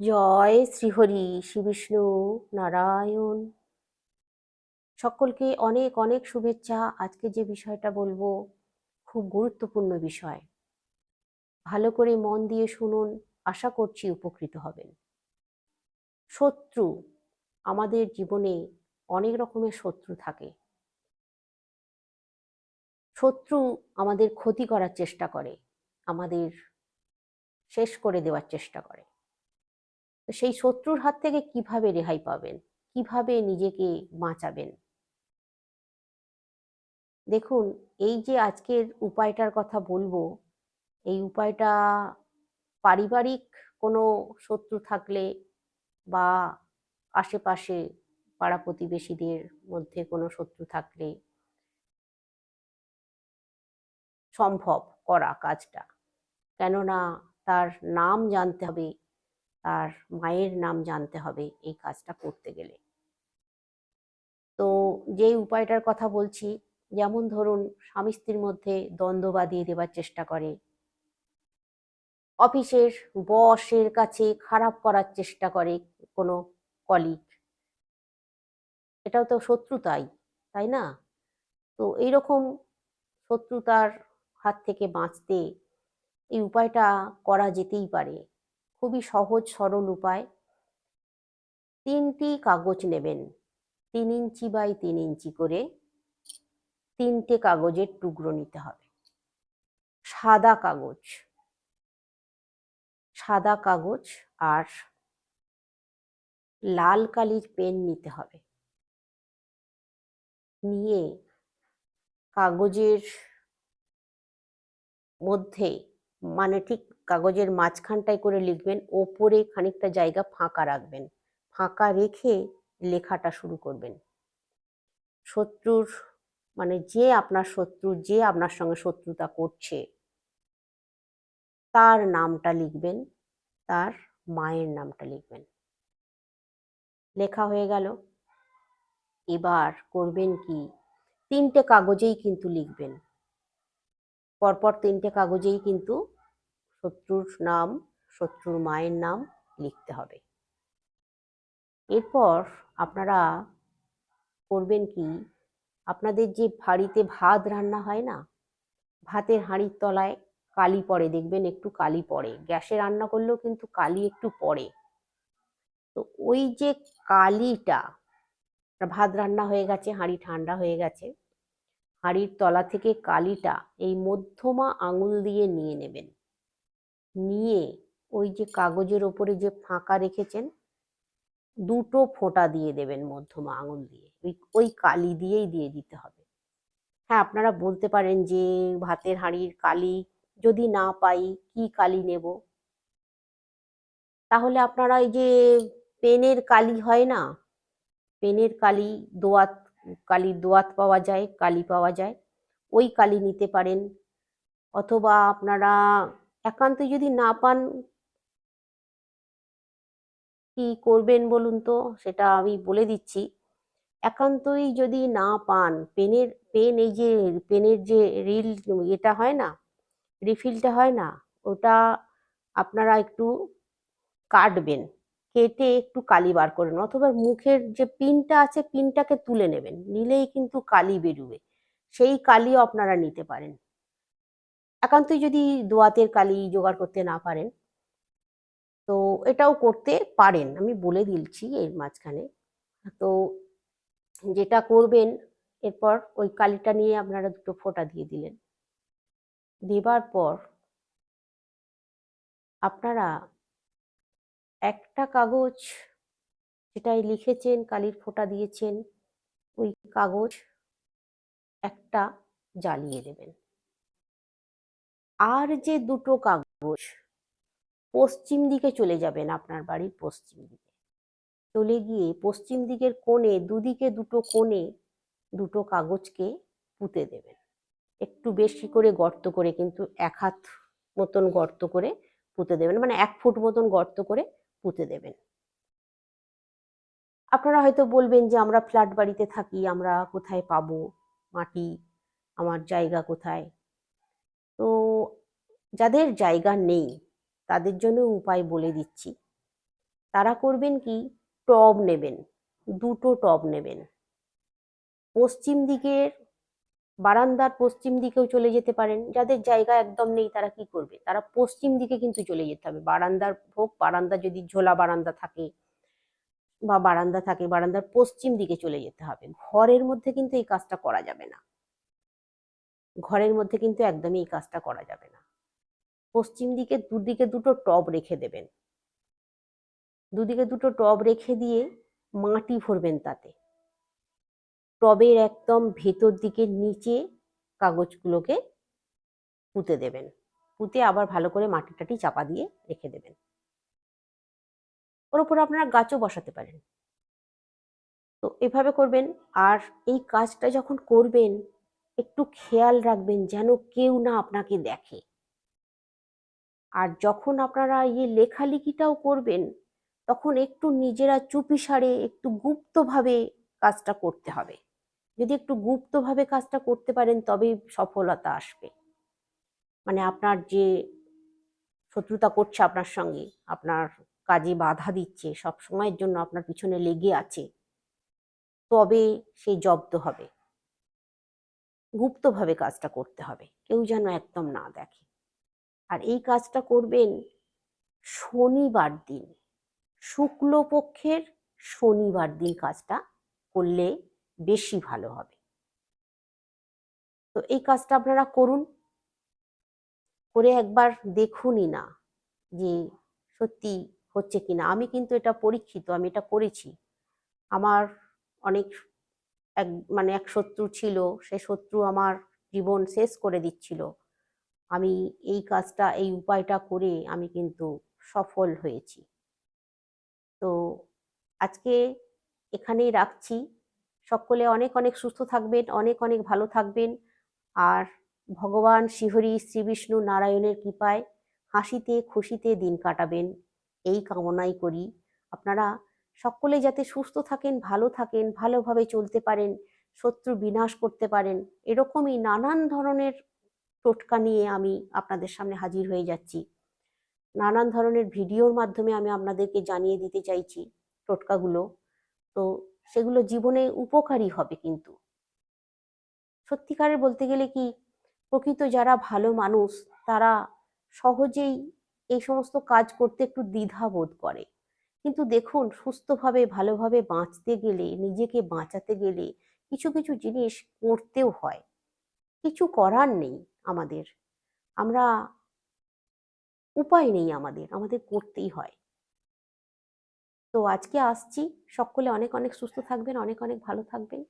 জয় শ্রীহরি, শ্রী বিষ্ণু নারায়ণ। সকলকে অনেক অনেক শুভেচ্ছা। আজকে যে বিষয়টা বলব, খুব গুরুত্বপূর্ণ বিষয়। ভালো করে মন দিয়ে শুনুন, আশা করছি উপকৃত হবেন। শত্রু, আমাদের জীবনে অনেক রকমের শত্রু থাকে। শত্রু আমাদের ক্ষতি করার চেষ্টা করে, আমাদের শেষ করে দেওয়ার চেষ্টা করে। তো সেই শত্রুর হাত থেকে কীভাবে রেহাই পাবেন? কীভাবে নিজেকে বাঁচাবেন? দেখুন, এই যে আজকের উপায়টার কথা বলব, এই উপায়টা পারিবারিক কোনো শত্রু থাকলে বা আশেপাশে পাড়া প্রতিবেশীদের মধ্যে কোনো শত্রু থাকলে সম্ভব করা কাজটা। কেননা তার নাম জানতে হবে তার মায়ের নাম জানতে হবে এই কাজটা করতে গেলে। তো যে উপায়টার কথা বলছি, যেমন ধরুন স্বামী স্ত্রীর মধ্যে দ্বন্দ্ব বাঁধিয়ে দেবার চেষ্টা করে, অফিসের বসের কাছে খারাপ করার চেষ্টা করে কোনো কলিগ এটাও তো শত্রুতাই তাই না? তো এইরকম শত্রুতার হাত থেকে বাঁচতে এই উপায়টা করা যেতেই পারে। খুবই সহজ, সরল উপায়। তিনটি কাগজ নেবেন। তিন ইঞ্চি বাই তিন ইঞ্চি করে তিনটে কাগজের টুকরো নিতে হবে। সাদা কাগজ। সাদা কাগজ আর লাল কালির পেন নিতে হবে। নিয়ে কাগজের মধ্যে মানে ঠিক কাগজের মাঝখানটায় করে লিখবেন, ওপরে খানিকটা জায়গা ফাঁকা রাখবেন। ফাঁকা রেখে লেখাটা শুরু করবেন। শত্রুর মানে যে আপনার শত্রু, যে আপনার সঙ্গে শত্রুতা করছে, তার নামটা লিখবেন, তার মায়ের নামটা লিখবেন। লেখা হয়ে গেল। এবার করবেন কি? তিনটে কাগজেই কিন্তু লিখবেন। পরপর তিনটে কাগজেই কিন্তু শত্রুর নাম, শত্রুর মায়ের নাম লিখতে হবে। এরপর আপনারা করবেন কি, আপনাদের যে হাঁড়িতে ভাত রান্না হয় না, ভাতের হাঁড়ির তলায় কালি পড়ে, দেখবেন একটু কালি পড়ে। গ্যাসে রান্না করলেও কিন্তু কালি একটু পড়ে। তো ওই যে কালিটা, ভাত রান্না হয়ে গেছে, হাঁড়ি ঠান্ডা হয়ে গেছে হাঁড়ির তলা থেকে কালিটা এই মধ্যমা আঙুল দিয়ে নিয়ে নেবেন। নিয়ে ওই যে কাগজের ওপরে যে ফাঁকা রেখেছেন, দুটো ফোঁটা দিয়ে দেবেন মধ্যমা আঙুল দিয়ে। ওই ওই কালি দিয়েই দিয়ে দিতে হবে। হ্যাঁ আপনারা বলতে পারেন যে ভাতের হাঁড়ির কালি যদি না পাই কি কালি নেব? তাহলে আপনারা এই যে পেনের কালি হয় না? পেনের কালি দোয়াত কালি দোয়াত পাওয়া যায়, কালি পাওয়া যায়। ওই কালি নিতে পারেন। অথবা আপনারা একান্ত যদি না পান, কি করবেন বলুন তো? সেটা আমি বলে দিচ্ছি। একান্তই যদি না পান, পেনের, পেন এই যে, পেনের যে রিল এটা হয় না? রিফিলটা হয় না? ওটা আপনারা একটু কাটবেন। কেটে একটু কালি বার করে নেন অথবা মুখের যে পিনটা আছে, পিনটাকে তুলে নেবেন। নিলেই কিন্তু কালি বেরুবে। সেই কালিও আপনারা নিতে পারেন। একান্তই যদি দোয়াতের কালি জোগাড় করতে না পারেন, তো এটাও করতে পারেন। আমি বলে দিচ্ছি এর মাঝখানে। তো যেটা করবেন, এরপর ওই কালিটা নিয়ে আপনারা দুটো ফোঁটা দিয়ে দিলেন। দেবার পর আপনারা একটা কাগজ যেটাই লিখেছেন, কালির ফোঁটা দিয়েছেন, ওই কাগজ একটা জ্বালিয়ে দেবেন। আর যে দুটো কাগজ পশ্চিম দিকে চলে যাবেন আপনার বাড়ির পশ্চিম দিকে। চলে গিয়ে পশ্চিম দিকের কোণে, দুদিকে দুটো কোণে দুটো কাগজকে পুঁতে দেবেন। একটু বেশি করে গর্ত করে কিন্তু এক হাত মতন গর্ত করে পুঁতে দেবেন। মানে এক ফুট মতন গর্ত করে পুঁতে দেবেন। আপনারা হয়তো বলবেন যে, আমরা ফ্ল্যাট বাড়িতে থাকি, আমরা কোথায় পাবো? মাটি, আমার জায়গা কোথায়? তো যাদের জায়গা নেই, তাদের জন্য উপায় বলে দিচ্ছি। তারা করবেন কি? টব নেবেন, দুটো টব নেবেন। পশ্চিম দিকের বারান্দার পশ্চিম দিকেও চলে যেতে পারেন। যাদের জায়গা একদম নেই, তারা কি করবে? তারা পশ্চিম দিকে কিন্তু চলে যেতে হবে। বারান্দার হোক বারান্দা যদি ঝোলা বারান্দা থাকে বা বারান্দা থাকে, বারান্দার পশ্চিম দিকে চলে যেতে হবে। ঘরের মধ্যে কিন্তু এই কাজটা করা যাবে না। ঘরের মধ্যে কিন্তু একদমই এই কাজটা করা যাবে না। পশ্চিম দিকে দুদিকে দুটো টব রেখে দেবেন। দুদিকে দুটো টব রেখে দিয়ে মাটি ভরবেন তাতে। টবের একদম ভেতর দিকে নিচে কাগজগুলোকে পুঁতে দেবেন। পুঁতে আবার ভালো করে মাটি টাটি চাপা দিয়ে রেখে দেবেন। ওর উপর আপনারা গাছও বসাতে পারেন। তো এভাবে করবেন। আর এই কাজটা যখন করবেন, একটু খেয়াল রাখবেন যেন কেউ না আপনাকে দেখে। আর যখন আপনারা ইয়ে লেখালেখিটাও করবেন, তখন একটু নিজেরা চুপিসারে, একটু গুপ্তভাবে কাজটা করতে হবে। যদি একটু গুপ্তভাবে কাজটা করতে পারেন, তবেই সফলতা আসবে। মানে আপনার যে শত্রুতা করছে আপনার সঙ্গে, আপনার কাজে বাধা দিচ্ছে সব সময়ের জন্য আপনার পিছনে লেগে আছে, তবে সে জব্দ হবে। গুপ্তভাবে কাজটা করতে হবে, কেউ যেন একদম না দেখে। আর এই কাজটা করবেন শনিবার দিন। শুক্লপক্ষের শনিবার দিন কাজটা করলে বেশি ভালো হবে। তো এই কাজটা আপনারা করুন। করে একবার দেখুনই না যে সত্যি হচ্ছে কিনা। আমি কিন্তু এটা পরীক্ষিত, আমি এটা করেছি। আমার অনেক এক মানে এক শত্রু ছিল, সে শত্রু আমার জীবন শেষ করে দিচ্ছিল। আমি এই কাজটা, এই উপায়টা করে আমি কিন্তু সফল হয়েছি। তো আজকে এখানেই রাখছি। সকলে অনেক অনেক সুস্থ থাকবেন, অনেক অনেক ভালো থাকবেন। আর ভগবান শ্রীহরি শ্রী বিষ্ণু নারায়ণের কৃপায় হাসিতে, খুশিতে দিন কাটাবেন। এই কামনাই করি। আপনারা সকলে যাতে সুস্থ থাকেন, ভালো থাকেন, ভালোভাবে চলতে পারেন, শত্রু বিনাশ করতে পারেন, এরকমই নানান ধরনের টোটকা নিয়ে আমি আপনাদের সামনে হাজির হয়ে যাচ্ছি। নানান ধরনের ভিডিওর মাধ্যমে আমি আপনাদেরকে জানিয়ে দিতে চাইছি টোটকাগুলো। তো সেগুলো জীবনে উপকারী হবে কিন্তু। সত্যিকারে বলতে গেলে কি, প্রকৃত যারা ভালো মানুষ, তারা সহজেই এই সমস্ত কাজ করতে একটু দ্বিধা বোধ করে। কিন্তু দেখুন, সুস্থভাবে, ভালোভাবে বাঁচতে গেলে, নিজেকে বাঁচাতে গেলে কিছু কিছু জিনিস করতেও হয়। কিছু করার নেই আমাদের। আমরা উপায় নেই আমাদের আমাদের করতেই হয়। তো আজকে আসছি। সকলে অনেক অনেক সুস্থ থাকবেন অনেক অনেক ভালো থাকবেন।